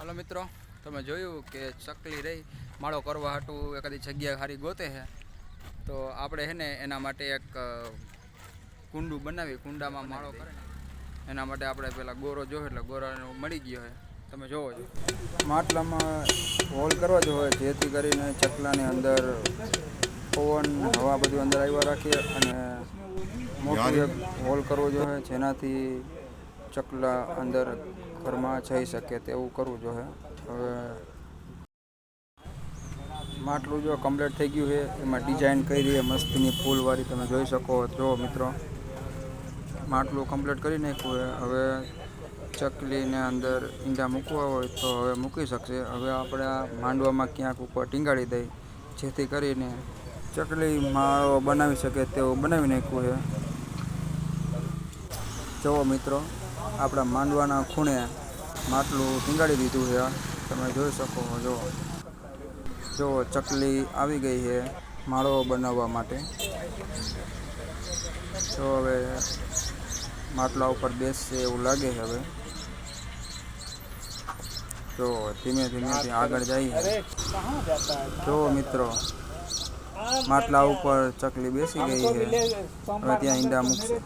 હાલો મિત્રો તમે જોયું કે ચકલી રહી. માળો કરવા હાટું એકાદી જગ્યા સારી ગોતે છે તો આપણે હે ને એના માટે એક કુંડું બનાવી. કુંડામાં માળો કરે એના માટે આપણે પેલા ગોરો જોયો એટલે ગોરાનો મળી ગયો છે તમે જોવો છો. માટલામાં હોલ કરવા જ હોય જેથી કરીને ચકલાની અંદર પવન હવા બધું અંદર આવ્યા રાખીએ અને મોટું એક હોલ કરવો જોઈએ જેનાથી ચકલા અંદર ઘરમાં જઈ શકે તેવું કરવું જોઈએ હવે માટલું જો કમ્પ્લીટ થઈ ગયું છે, એમાં ડિઝાઇન કરી છે મસ્તીની ફૂલવાળી, તમે જોઈ શકો. જો મિત્રો, માટલું કમ્પ્લીટ કરી નાખ્યું છે. હવે ચકલીને અંદર ઈંડા મૂકવા હોય તો હવે મૂકી શકશે. હવે આપણે આ માંડવામાં ક્યાંક ઉપર ટીંગાડી દઈ, જેથી કરીને ચકલી માળો બનાવી શકે તેવું બનાવી નાખ્યું છે. જુઓ મિત્રો આપણા માંડવાના ખૂણે માટલું ટીંગાડી દીધું છે. તમે જોઈ શકો જો જો ચકલી આવી ગઈ છે માળો બનાવવા માટે. તો હવે માટલા ઉપર બેસશે એવું લાગે છે હવે. જો ધીમે ધીમે આગળ જઈએ જો મિત્રો, માટલા ઉપર ચકલી બેસી ગઈ છે. હવે ત્યાં ઈંડા મૂકશે.